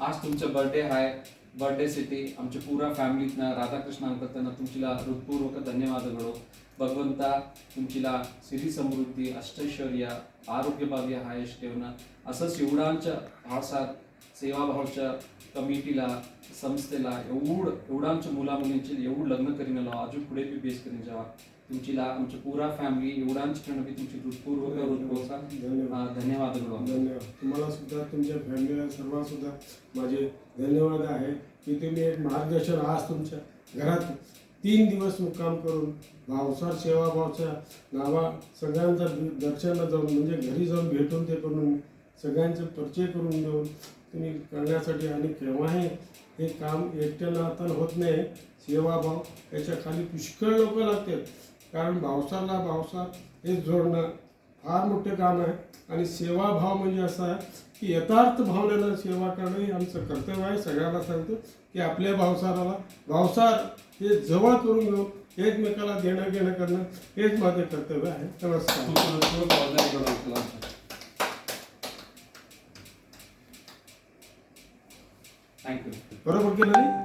आज तुमचं बर्थडे आहे बर्थडे ಸಿಟಿ आमच्या ಪೂರ ಫ್ಯಾಮಿಲಿನ ರಾಧಾಕೃಷ್ಣ ಅಂಕತನ तुमचिला ಹೃತ್ಪೂರ್ವಕ ಧನ್ಯವಾದಗಳು ಭಗವಂತ तुमचिला सिरी समृद्धी अष्टैश्वर्य आरोग्य भाग्य आयुष ठेवणं असंच एवढांच्या भासात सेवाभावच्या कमिटीला संस्थेला एवढ एवढांच्या मुला मुलींचे एवढं लग्न करीन अजून पुढे बी बेस करीन जेव्हा. तुमचिला आमच्या पुरा फॅमिली एवढांच्या बी तुमची हृत्पूर्वक हृत्पूर्वक धन्यवाद. धन्यवाद. तुम्हाला सुद्धा तुमच्या फॅमिलीला सर्वांना सुद्धा माझे धन्यवाद आहे की तुम्ही एक मार्गदर्शन आज तुमच्या घरात तीन दिवस मुक्काम करून भावसार सेवाभावच्या नावा सगळ्यांचा दर्शनाला जाऊन म्हणजे घरी जाऊन भेटून ते करून सगळ्यांचे परिचय करून देऊन तुम्ही करण्यासाठी आणि केव्हाही हे काम एकट्यानं आता होत नाही. सेवाभाव याच्या खाली पुष्कळ लोक लागतात. कारण भावसाला भावसा हे जोडणं फार मोठे काम आहे. आणि सेवाभाव म्हणजे असा आहे की यथार्थ भावनेनं सेवा करणं हे आमचं कर्तव्य आहे. सगळ्यांना सांगतो की आपल्या भावसाराला भावसार हे जवळ करून घेऊन एकमेकाला देणं घेणं करणं हेच माझं कर्तव्य आहे. नमस्कार. Thank you ಬರೋಬರ್ಕಿನಲ್ಲಿ